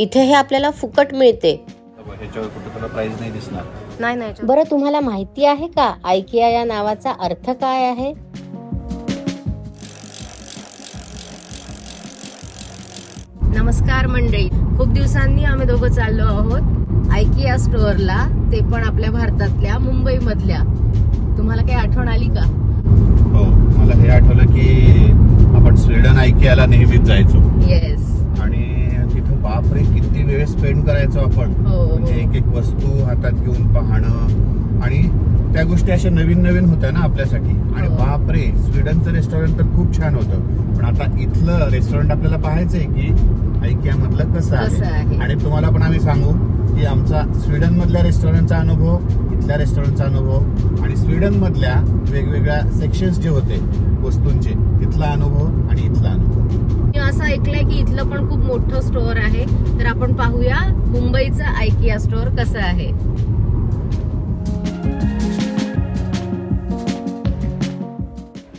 इथे हे आपल्याला फुकट मिळते. ह्याच्यावर कुठं तुला प्राइस नाही दिसणार. नाही नाही बरं तुम्हाला माहिती आहे का आयकिया या नावाचा अर्थ काय आहे? नमस्कार मंडळी. खूप दिवसांनी आम्ही दोघं चाललो आहोत आयकिया स्टोअरला. ते पण आपल्या भारतातल्या मुंबई मधल्या तुम्हाला काही आठवण आली का? हो मला हे आठवलं की आपण स्वीडन ऐकियाला नेहमीच जायचो. येस बापरे किती वेळ स्पेंड करायचो आपण. हो म्हणजे एक एक वस्तू हातात घेऊन पाहणं आणि त्या गोष्टी अशा नवीन नवीन होत्या ना आपल्यासाठी. आणि हो. बापरे स्वीडनचं रेस्टॉरंट तर खूप छान होतं. पण आता इथलं रेस्टॉरंट आपल्याला पाहायचंय की ऐकिया मधलं कसं. आहे. आणि तुम्हाला पण आम्ही सांगू की आमचा स्वीडन मधल्या रेस्टॉरंटचा अनुभव इथल्या रेस्टॉरंटचा अनुभव आणि स्वीडन मधल्या वेगवेगळ्या सेक्शन्स जे होते वस्तूंचे तिथला अनुभव आणि इथला अनुभव. मी असं ऐकलंय की इथलं पण खूप मोठं स्टोअर आहे. तर आपण पाहूया मुंबईचं आयकिया स्टोअर कसं आहे.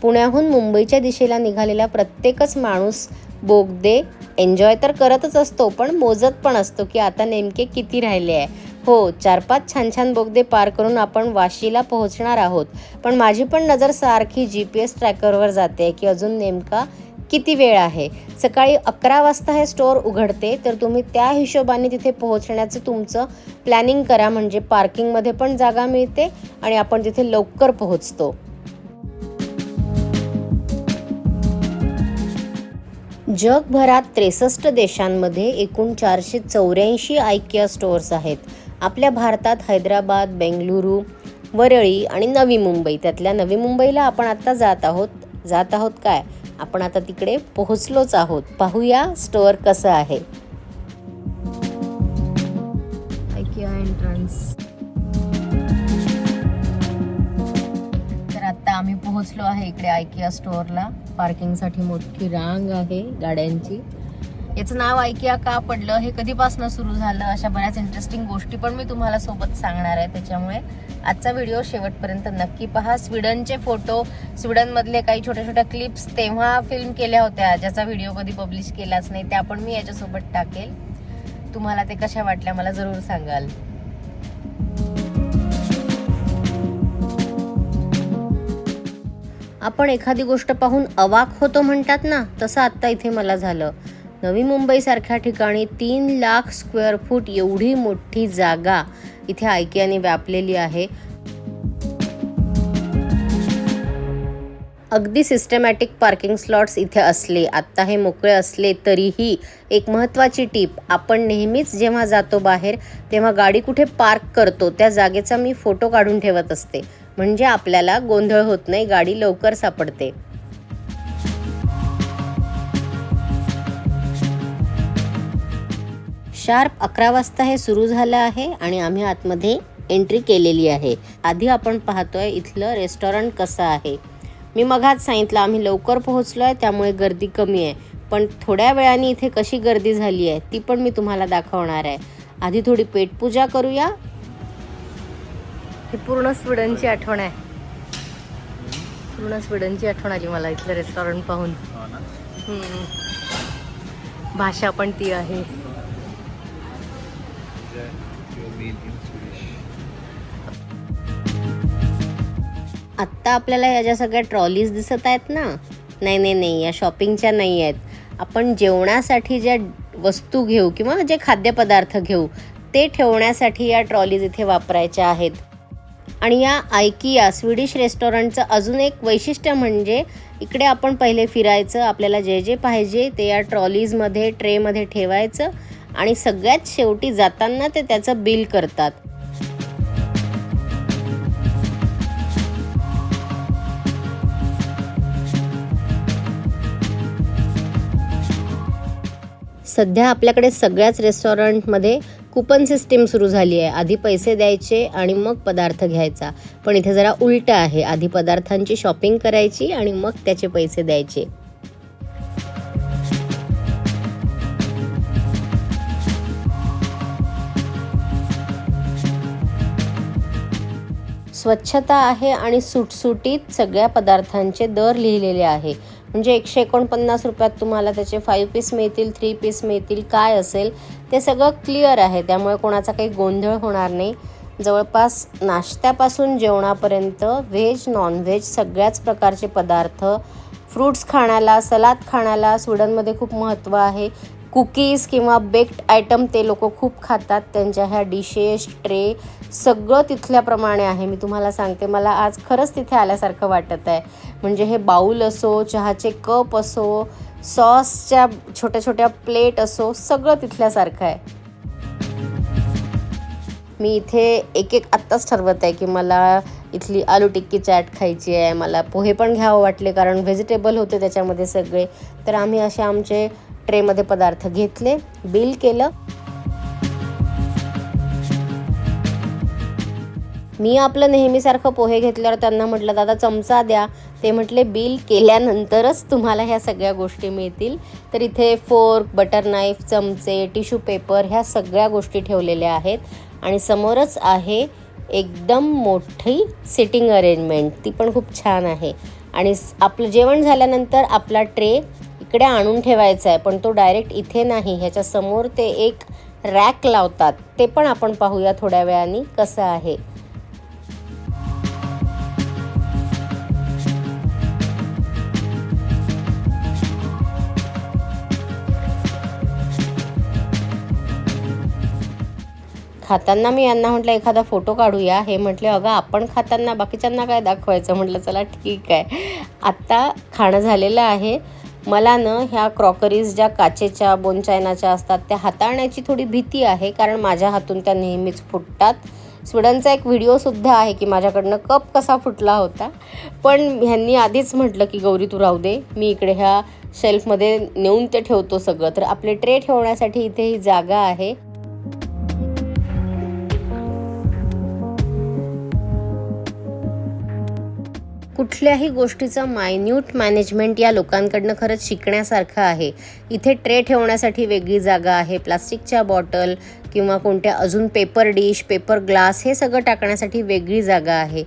पुण्याहून मुंबईच्या दिशेला निघालेला प्रत्येकच माणूस बोगदे एन्जॉय तर करतच असतो पण मोजत पण असतो की आता नेमके किती राहिले आहे. हो चार पाच छान छान बोगदे पार करून आपण वाशीला पोहोचणार आहोत. पण माझी पण नजर सारखी जी पी एस ट्रॅकरवर जाते की अजून नेमका किती वेळ आहे? सकाळी अकरा वाजता हे स्टोअर उघडते तर तुम्ही त्या हिशोबाने तिथे पोहोचण्याचं तुमचं प्लॅनिंग करा. म्हणजे पार्किंगमध्ये पण जागा मिळते आणि आपण तिथे लवकर पोहोचतो. जगभरात त्रेसष्ट देशांमध्ये एकूण चारशे चौऱ्याऐंशी आयकिया स्टोअर्स आहेत. आपल्या भारतात हैदराबाद बेंगलुरू वरळी आणि नवी मुंबई. त्यातल्या नवी मुंबईला आपण आत्ता जात आहोत. जात आहोत काय? आपण आता तिकडे पोहोचलोच आहोत. पाहूया स्टोअर कसं आहे. आयकिया एंट्रन्स तर आता आम्ही पोहोचलो आहे इकडे आयकिया स्टोअरला. पार्किंगसाठी मोठी रांग आहे गाड्यांची. याचं नाव ऐकिया का पडलं. हे कधीपासून सुरू झालं? अशा बऱ्याच इंटरेस्टिंग गोष्टी पण मी तुम्हाला सोबत सांगणार आहे. त्याच्यामुळे आजचा व्हिडिओ शेवटपर्यंत नक्की पहा. स्वीडनचे फोटो स्वीडनमधले काही छोट्या छोट्या क्लिप्स तेव्हा फिल्म केल्या होत्या. ज्याचा व्हिडिओ कधी पब्लिश केलाच नाही त्या पण मी याच्यासोबत टाकेल. तुम्हाला ते कशा वाटल्या मला जरूर सांगाल. आपण एखादी गोष्ट पाहून अवाक होतो म्हणतात ना तसं आत्ता इथे मला झालं. नवी मुंबईसारख्या ठिकाणी तीन लाख स्क्वेअर फूट एवढी मोठी जागा इथे आयकियाने व्यापलेली आहे. अगदी सिस्टमॅटिक पार्किंग स्लॉट्स इथे असले आत्ता हे मोकळे असले तरीही एक महत्त्वाची टीप आपण नेहमीच जेव्हा जातो बाहेर तेव्हा गाडी कुठे पार्क करतो त्या जागेचा मी फोटो काढून ठेवत असते. म्हणजे आपल्याला गोंधळ होत नाही गाडी लवकर सापडते. शार्प अकरा वाजता हे सुरू झालं आहे आणि आम्ही आतमध्ये एंट्री केलेली आहे. आधी आपण पाहतोय इथलं रेस्टॉरंट कसं आहे. मी मगाच सांगितलं आम्ही लवकर पोहोचलो आहे त्यामुळे गर्दी कमी आहे. पण थोड्या वेळाने इथे कशी गर्दी झाली आहे ती पण मी तुम्हाला दाखवणार आहे. आधी थोडी पेटपूजा करूया. ही पूर्ण स्वीडनची आठवण आहे. पूर्ण स्वीडनची आठवण आली मला इथलं रेस्टॉरंट पाहून. हम्म. भाषा पण ती आहे. आत्ता आपल्याला या ज्या सगळ्या ट्रॉलीज दिसत आहेत ना नाही नाही नाही या शॉपिंगच्या नाही आहेत. आपण जेवणासाठी ज्या वस्तू घेऊ किंवा जे खाद्यपदार्थ घेऊ ते ठेवण्यासाठी या ट्रॉलीज इथे वापरायच्या आहेत. आणि या आयकिया स्वीडिश रेस्टॉरंटचं अजून एक वैशिष्ट्य म्हणजे इकडे आपण पहिले फिरायचं आपल्याला जे जे पाहिजे ते या ट्रॉलीजमध्ये ट्रेमध्ये ठेवायचं आणि सगळ्यात शेवटी जाताना ते त्याचं बिल करतात. सध्या आपल्याकडे सगळ्याच रेस्टॉरंटमध्ये कुपन सिस्टीम सुरू झाली आहे. आधी पैसे द्यायचे आणि मग पदार्थ घ्यायचा. पण इथे जरा उलट आहे. आधी पदार्थांची शॉपिंग करायची आणि मग त्याचे पैसे द्यायचे. स्वच्छता आहे आणि सुटसुटीत सगळ्या पदार्थांचे दर लिहिलेले आहे. म्हणजे एकशे एकोणपन्नास रुपयात तुम्हाला त्याचे फाईव्ह पीस मिळतील थ्री पीस मिळतील काय असेल ते सगळं क्लिअर आहे. त्यामुळे कोणाचा काही गोंधळ होणार नाही. जवळपास नाश्त्यापासून जेवणापर्यंत व्हेज नॉनव्हेज सगळ्याच प्रकारचे पदार्थ फ्रूट्स खाण्याला सलाद खाण्याला स्वीडनमध्ये खूप महत्त्व आहे. कुकीज किंवा बेक्ड आयटम ते लोक खूप खातात. त्यांच्या ह्या डिशेस ट्रे सगळं तिथल्याप्रमाणे आहे. मी तुम्हाला सांगते मला आज खरंच तिथे आल्यासारखं वाटत आहे. म्हणजे हे बाऊल असो चहाचे कप असो सॉसच्या छोट्या छोट्या प्लेट असो सगळं तिथल्यासारखं आहे. मी इथे एक एक आत्ताच ठरवत आहे की मला इथली आलू टिक्की चाट खायची आहे मला पोहे पण घ्यावं वाटले कारण व्हेजिटेबल होते त्याच्यामध्ये सगळे. तर आम्ही असे आमचे ट्रेमध्ये पदार्थ घेतले बिल केलं. मी आपलं नेहमीसारखं पोहे घेतल्यावर त्यांना म्हटलं दादा चमचा द्या. ते म्हटले बिल केल्यानंतरच तुम्हाला ह्या सगळ्या गोष्टी मिळतील. तर इथे फोर्क बटर नाईफ चमचे टिश्यू पेपर ह्या सगळ्या गोष्टी ठेवलेल्या आहेत. आणि समोरच आहे एकदम मोठी सिटिंग अरेंजमेंट ती पण खूप छान आहे. आणि आपलं जेवण झाल्यानंतर आपला ट्रे इकडे आणून ठेवायचा आहे पण तो डायरेक्ट इथे नाही. ह्याच्यासमोर ते एक रॅक लावतात. ते पण आपण पाहूया थोड्या वेळाने कसं आहे. खाताना मी यांना म्हटलं एखादा फोटो काढूया. हे म्हटले अगं आपण खाताना बाकीच्यांना काय दाखवायचं? म्हटलं चला ठीक आहे. आत्ता खाणं झालेलं आहे. मला न ह्या क्रॉकरीज ज्या काचेच्या बोनचायनाच्या असतात त्या हाताळण्याची थोडी भीती आहे कारण माझ्या हातून त्या नेहमीच फुटतात. स्वीडनचा एक व्हिडिओसुद्धा आहे की माझ्याकडनं कप कसा फुटला होता. पण ह्यांनी आधीच म्हटलं की गौरी तू राहू दे. मी इकडे ह्या शेल्फमध्ये नेऊन ते ठेवतो सगळं. तर आपले ट्रे ठेवण्यासाठी इथे ही जागा आहे. कुठल्याही गोष्टीचं मायन्यूट मॅनेजमेंट या लोकांकडनं खरंच शिकण्यासारखं आहे. इथे ट्रे ठेवण्यासाठी वेगळी जागा आहे. प्लास्टिकच्या बॉटल किंवा कोणत्या अजून पेपर डिश पेपर ग्लास हे सगळं टाकण्यासाठी वेगळी जागा आहे.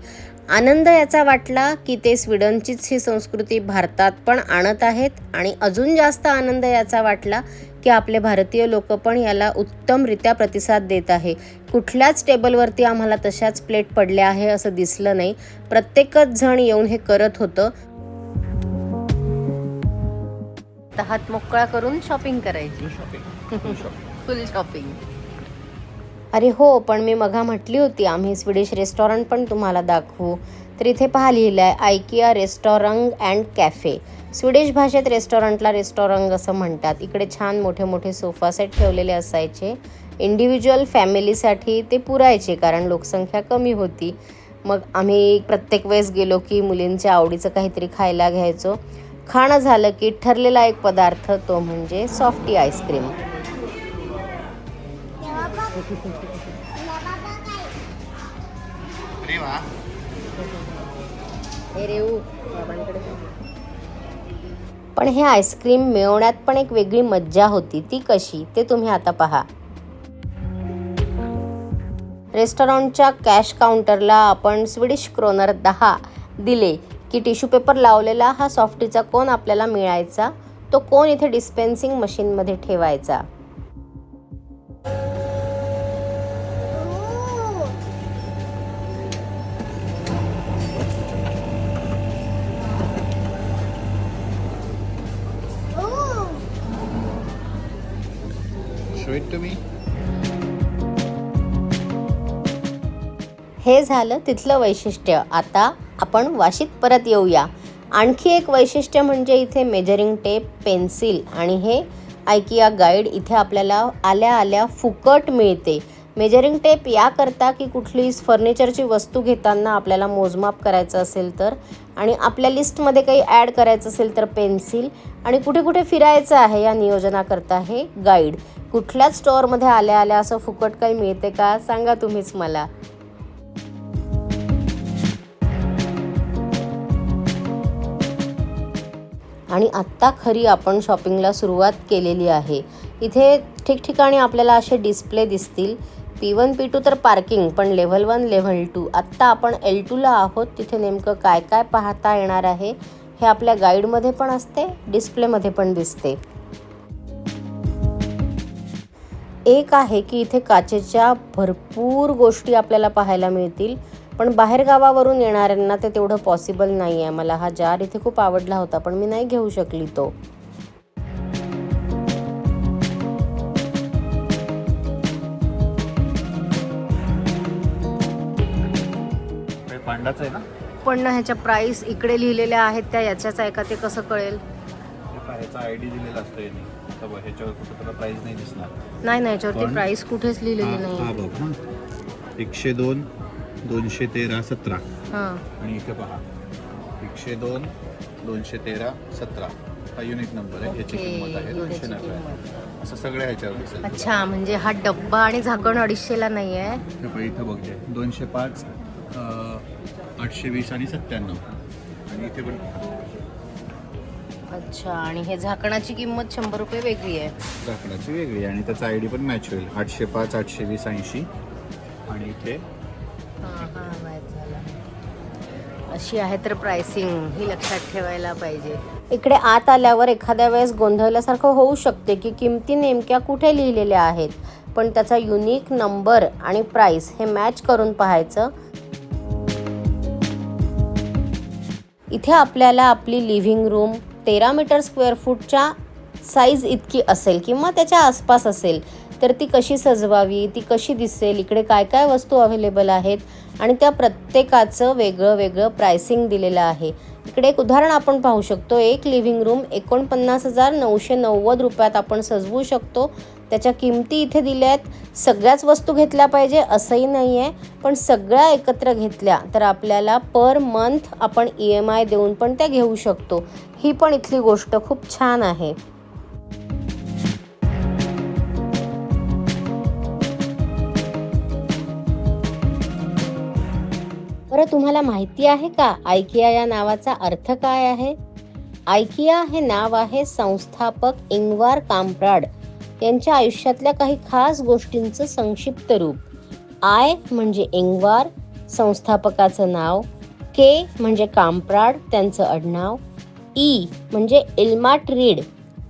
आनंद याचा वाटला की ते स्वीडनचीच ही संस्कृती भारतात पण आणत आहेत आणि अजून जास्त आनंद याचा वाटला की आपले भारतीय लोक पण याला उत्तमरित्या प्रतिसाद देत आहे. कुठल्याच टेबलवरती आम्हाला तशाच प्लेट पडल्या आहे असं दिसलं नाही. प्रत्येकच जण येऊन हे करत होतं. हात मोकळा करून शॉपिंग करायची. फुल शॉपिंग अरे हो पण मी मघा म्हटली होती आम्ही स्वीडिश रेस्टॉरंट पण तुम्हाला दाखवू. तर इथे पहा लिहिलं आहे IKEA restaurant and cafe. Swedish भाषेत रेस्टॉरंटला रेस्टॉरंट असं म्हणतात. इकडे छान मोठे मोठे सोफा सेट ठेवलेले असायचे. इंडिव्हिज्युअल फॅमिलीसाठी ते पुरायचे कारण लोकसंख्या कमी होती. मग आम्ही प्रत्येक वेळेस गेलो की मुलींच्या आवडीचं काहीतरी खायला घ्यायचो. खाणं झालं की ठरलेला एक पदार्थ तो म्हणजे सॉफ्टी आईस्क्रीम अरे वा. पण हे आईस्क्रीम मिळवण्यात पण एक वेगळी मज्जा होती. ती कशी? ते तुम्ही आता पहा. रेस्टॉरंटच्या कॅश काउंटरला आपण स्विडिश क्रोनर दहा दिले की टिश्यू पेपर लावलेला हा सॉफ्टीचा कोण आपल्याला मिळायचा? तो कोण इथे डिस्पेन्सिंग मशीनमध्ये ठेवायचा? झालं तिथलं वैशिष्ट्य. आता आपण वाशीत परत येऊया. आणखी एक वैशिष्ट्य म्हणजे इथे मेजरिंग टेप पेन्सिल आणि हे आयकिया गाईड इथे आपल्याला आल्या आल्या फुकट मिळते. मेजरिंग टेप याकरता की कुठली फर्निचरची वस्तू घेताना आपल्याला मोजमाप करायचं असेल तर आणि आपल्या लिस्टमध्ये काही ॲड करायचं असेल तर पेन्सिल आणि कुठे कुठे फिरायचं आहे या नियोजनाकरता हे गाईड. कुठल्याच स्टोअरमध्ये आल्या आल्या असं फुकट काही मिळते का? सांगा तुम्हीच मला. आणि आत्ता खरी आपण शॉपिंगला सुरुवात केलेली आहे. इथे ठिकठिकाणी आपल्याला असे डिस्प्ले दिसतील. पी वन पी टू तर पार्किंग पण लेव्हल वन लेव्हल टू. आत्ता आपण एल टूला आहोत. तिथे नेमकं काय काय पाहता येणार आहे हे आपल्या गाईडमध्ये पण असते डिस्प्लेमध्ये पण दिसते. एक आहे की इथे काचेच्या भरपूर गोष्टी आपल्याला पाहायला मिळतील. पण बाहेर गावावरून येणाऱ्यांना ते तेवढं पॉसिबल नाही आहे मला हा जार इथे खूप आवडला होता पण मी नाही घेऊ शकली तो. हे पांडाच आहे ना? पण ना ह्याच्या प्राईस इकडे लिहिलेल्या आहेत त्या याच्याच आहे का ते कसं कळेल? हे पहा, ह्याचा आय डी दिलेला असतो याने. आता बघ ह्याच्यावर कुठं तुला प्राईस नाही दिसणार. नाही नाही याच्यावरती पण- प्राईस कुठेच लिहिलेली हा नाही बघ एकशे दोन दोनशे तेरा सतरा. हां. आणि इथे पहा. एकशे दोन दोनशे तेरा सतरा. हा युनिक नंबर आहे. याची किंमत आहे दोनशे नव्वद किंमत. असं सगळ्या ह्याच्यावर दिसेल. अच्छा म्हणजे हा डब्बा आणि झाकण अडीचशेला नाही आहे इथं बघते दोनशे पाच आठशे वीस आणि सत्त्याण्णव. आणि इथे पण अच्छा आणि हे झाकणाची किंमत शंभर रुपये वेगळी आहे. लाकडाची वेगळी आहे. आणि त्याचा आय डी पण मॅच होईल. आठशे पाच आठशे वीस ऐंशी. आणि इथे अशी आहे तर प्राइसिंग ही लक्षात ठेवायला पाहिजे. इकडे आत आल्यावर एखाद्या वेळेस गोंधळल्यासारखं होऊ शकते की किमती नेमक्या कुठे लिहिलेल्या आहेत. पण त्याचा युनिक नंबर आणि प्राइस हे मॅच करून पाहायचं. इथे आपल्याला आपली लिव्हिंग रूम तेरा मीटर स्क्वेअर फूटच्या साईज इतकी असेल किंवा त्याच्या आसपास असेल. तर ती कशी सजवावी ती कशी दिसेल इकडे काय काय वस्तू अवेलेबल आहेत आणि त्या प्रत्येकाचं वेगळं वेगळं प्रायसिंग दिलेलं आहे. इकडे एक उदाहरण आपण पाहू शकतो. एक लिव्हिंग रूम एकोणपन्नास हजार नऊशे नव्वद रुपयात आपण सजवू शकतो. त्याच्या किमती इथे दिल्या आहेत. सगळ्याच वस्तू घेतल्या पाहिजे असंही नाही आहे पण सगळ्या एकत्र घेतल्या तर आपल्याला पर मंथ आपण ई एम आय देऊन पण त्या घेऊ शकतो. ही पण इथली गोष्ट खूप छान आहे. बरं तुम्हाला माहिती आहे का? आयकिया या नावाचा अर्थ काय आहे? आयकिया हे नाव आहे संस्थापक इंगवार कामप्राड यांच्या आयुष्यातल्या काही खास गोष्टींचं संक्षिप्त रूप. आय म्हणजे इंगवार संस्थापकाचं नाव. के म्हणजे कामप्राड त्यांचं आडनाव. ई म्हणजे इल्माट रीड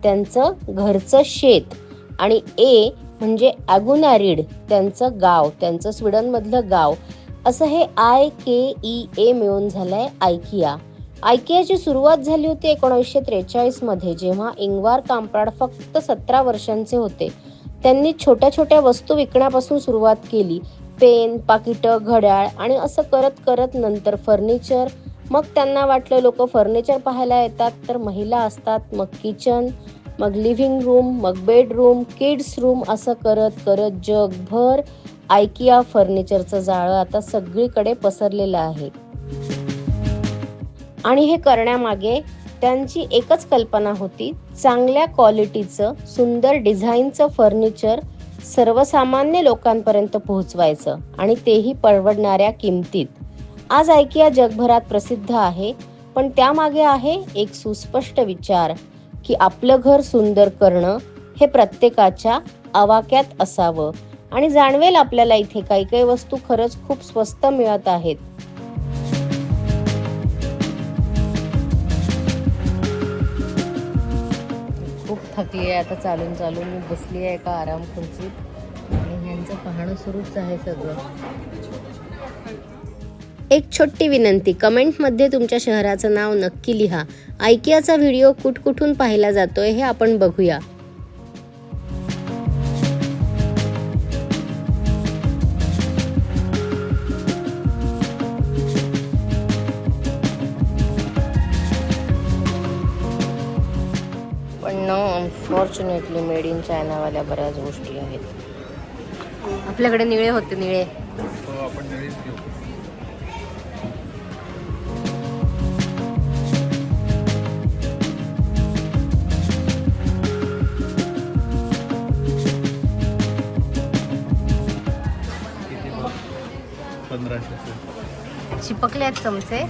त्यांचं घरचं शेत. आणि ए म्हणजे ॲगुनारीड त्यांचं गाव त्यांचं स्वीडनमधलं गाव. असं हे आय के ई ए मिळून झालंय आयकिया. आयकियाची सुरुवात झाली होती एकोणीसशे त्रेचाळीसमध्ये जेव्हा इंगवार कांपराड फक्त सतरा वर्षांचे होते. त्यांनी छोट्या छोट्या वस्तू विकण्यापासून सुरुवात केली. पेन पाकिटं घड्याळ आणि असं करत करत नंतर फर्निचर. मग त्यांना वाटलं लोक फर्निचर पाहायला येतात तर महिला असतात मग किचन मग लिव्हिंग रूम मग बेडरूम किड्स रूम असं करत करत जगभर आयकिया फर्निचरचं जाळं आता सगळीकडे पसरलेलं आहे. आणि हे करण्यामागे त्यांची एकच कल्पना होती चांगल्या क्वालिटीचं सुंदर डिझाईनचं फर्निचर सर्वसामान्य लोकांपर्यंत पोहोचवायचं आणि तेही परवडणाऱ्या किमतीत. आज ऐकिया जगभरात प्रसिद्ध आहे पण त्यामागे आहे एक सुस्पष्ट विचार की आपलं घर सुंदर करणं हे प्रत्येकाच्या आवाक्यात असावं. आणि जाणवेल आपल्याला इथे काही काही वस्तू खरंच खूप स्वस्त मिळत आहेत. खूप थकली आहे आता चालून चालून. मी बसली आहे का आराम खुर्चीत. आणि यांचं पाहणं सुरूच आहे सगळं. एक छोटी विनंती कमेंटमध्ये तुमच्या शहराचं नाव नक्की लिहा. आयकियाचा व्हिडिओ कुठ कुठून पाहिला जातोय हे आपण बघूया. अनफॉर्च्युनेटली मेड इन चायनावाल्या बऱ्याच गोष्टी आहेत. आपल्याकडे निळे होते निळे. हो चिपकले आहेत चमचे.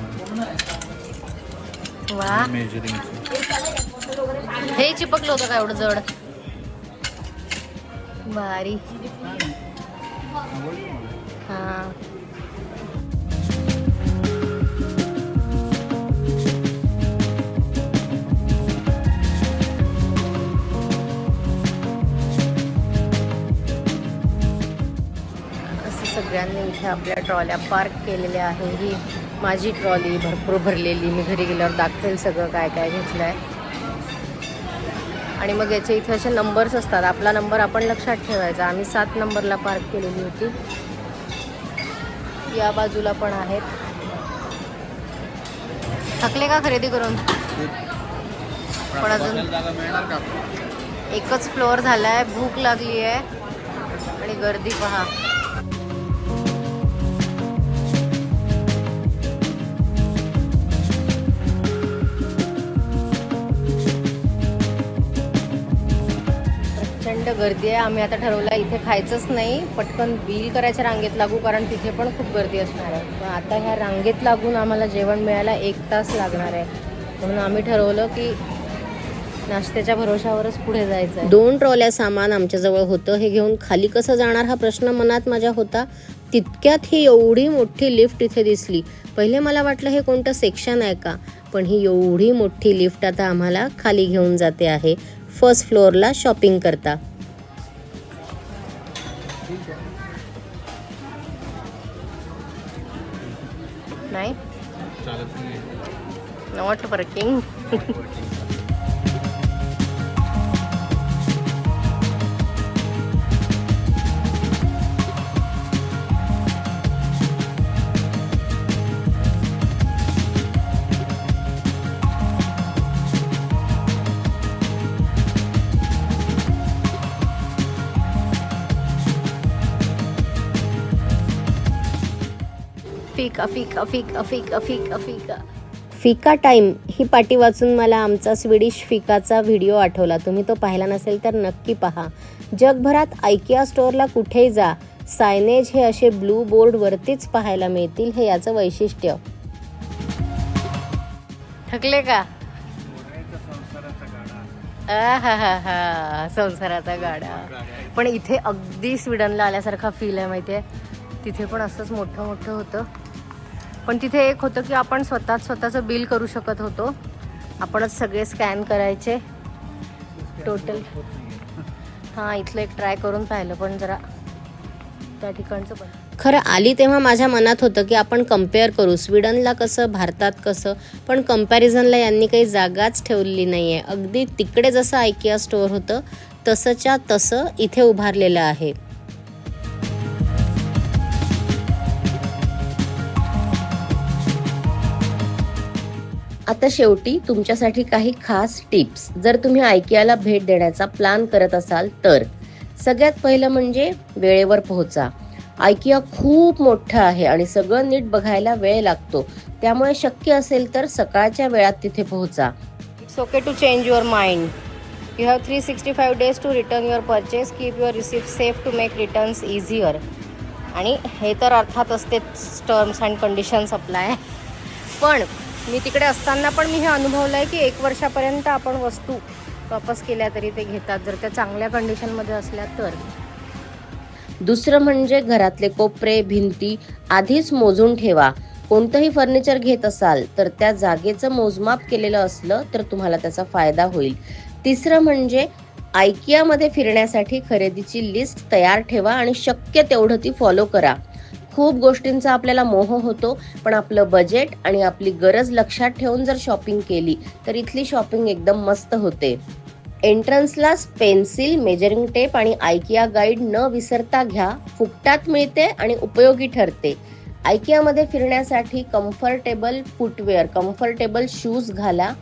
वा. मेजरिंग हे चिपकलं होतं का एवढं जड? भारी. हा. सगळ्यांनी इथे आपल्या ट्रॉल्या पार्क केलेल्या आहे. ही माझी ट्रॉली भरपूर भरलेली. मी घरी गेल्यावर दाखवेल सगळं काय काय घेतलं आहे आणि मग याचे इथे असे नंबर्स असतात. आपला नंबर आपण लक्षात ठेवायचा. आम्ही सात नंबरला पार्क केलेली होती. या बाजूला पण आहेत. थकले का खरेदी करून? पण अजून एकच फ्लोअर झाला आहे भूक लागली आहे आणि गर्दी पहा. प्रचंड गर्दी आहे. आम्ही आता ठरवलं इथे खायचंच नाही. पटकन बिल करायच्या रांगेत लागू कारण तिथे पण खूप गर्दी असणार आहे. पण आता ह्या रांगेत लागून आम्हाला जेवण मिळायला एक तास लागणार आहे. म्हणून आम्ही ठरवलं की नाश्त्याच्या भरोशावरच पुढे जायचं दोन ट्रॉल्या सामान आमच्याजवळ होतं. हे घेऊन खाली कसं जाणार हा प्रश्न मनात माझ्या होता. तितक्यात ही एवढी मोठी लिफ्ट इथे दिसली. पहिले मला वाटलं हे कोणतं सेक्शन आहे का? पण ही एवढी मोठी लिफ्ट आता आम्हाला खाली घेऊन जाते आहे. फर्स्ट फ्लोअरला शॉपिंग करता. not king. Afika, Afika, Afika, Afika, Afika, Afika. फिका टाईम ही पाटी वाचून मला आमचा स्वीडिश फिकाचा व्हिडिओ आठवला. तुम्ही तो पाहिला नसेल तर नक्की पहा. जगभरात आयकिया स्टोअरला कुठेही जा सायनेज हे असे ब्लू बोर्डवरतीच पाहायला मिळतील हे याचं वैशिष्ट्य. थकले का? संसाराचा गाडा. पण इथे अगदी स्वीडनला आल्यासारखा फील आहे माहितीये. तिथे पण असंच मोठं मोठं होतं. पण तिथे एक होतं की आपण स्वतःच स्वतःचं बिल करू शकत होतो. आपणच सगळे स्कॅन करायचे. टोटल हां इथलं एक ट्राय करून पाहिलं पण जरा त्या ठिकाणचं पण खरं आली तेव्हा माझ्या मनात होतं की आपण कंपेअर करू. स्वीडनला कसं भारतात कसं पण कम्पॅरिझनला यांनी काही जागाच ठेवलेली नाही आहे अगदी तिकडे जसं आयकिया स्टोअर होतं तसंच्या तसं इथे उभारलेलं आहे. आता शेवटी तुमच्यासाठी काही खास टिप्स. जर तुम्ही आयकियाला भेट देण्याचा प्लॅन करत असाल तर. सगळ्यात पहिलं म्हणजे वेळेवर पोहोचा. आयकिया खूप मोठं आहे आणि सगळं नीट बघायला वेळ लागतो. त्यामुळे शक्य असेल तर सकाळच्या वेळात तिथे पोहोचा. It's okay to change your mind you have three sixty five days to return your purchase keep your receipt safe to make returns easier आणि हे तर अर्थात असतेच टर्म्स अँड कंडिशन्स अप्लाय पण मी तिकडे असताना पण मी हे अनुभवलं आहे की एक वर्षापर्यंत आपण वस्तू वापस केल्या तरी ते घेतात. जर त्या चांगल्या कंडिशनमध्ये असल्या तर. दुसरं म्हणजे घरातले कोपरे भिंती आधीच मोजून ठेवा. कोणतंही फर्निचर घेत असाल तर त्या जागेचं मोजमाप केलेलं असलं तर तुम्हाला त्याचा फायदा होईल. तिसरं म्हणजे आयकियामध्ये फिरण्यासाठी खरेदीची लिस्ट तयार ठेवा आणि शक्य तेवढं ती फॉलो करा. खूप गोष्टींचा आपल्याला मोह होतो पण आपलं बजेट आणि आपली गरज लक्षात ठेवून जर शॉपिंग केली तर इथली शॉपिंग एकदम मस्त होते. एंट्रन्सला पेन्सिल मेजरिंग टेप आणि आयकिया गाईड न विसरता घ्या फुकटात मिळते आणि उपयोगी ठरते. आयकियामध्ये फिरण्यासाठी कम्फर्टेबल फुटवेअर कम्फर्टेबल शूज घाला.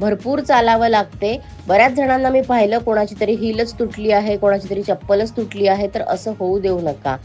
भरपूर चालावं लागते. बऱ्याच जणांना मी पाहिलं कोणाची तरी हिलच तुटली आहे कोणाची तरी चप्पलच तुटली आहे तर असं होऊ देऊ नका.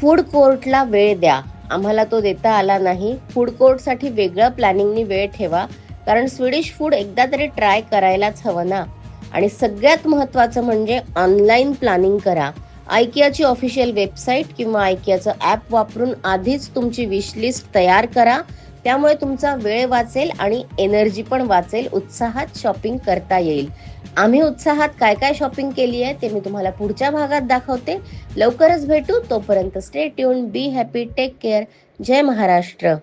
फूड कोर्टला वेळ द्या. आम्हाला तो देता आला नाही. फूड कोर्टसाठी वेगळं प्लॅनिंगनी वेळ ठेवा. कारण स्वीडिश फूड एकदा तरी ट्राय करायलाच हवं ना. आणि सगळ्यात महत्त्वाचं म्हणजे ऑनलाईन प्लॅनिंग करा. आयकियाची ऑफिशियल वेबसाईट किंवा आयकियाचं ॲप वापरून आधीच तुमची विश लिस्ट तयार करा. त्यामुळे तुमचा वेळ वाचेल आणि एनर्जी पण वाचेल. उत्साहात शॉपिंग करता येईल. आम्ही उत्साहात काय काय शॉपिंग केली आहे ते मी तुम्हाला पुढच्या भागात दाखवते. लवकरच भेटू. तोपर्यंत stay tune be happy take care Jai Maharashtra.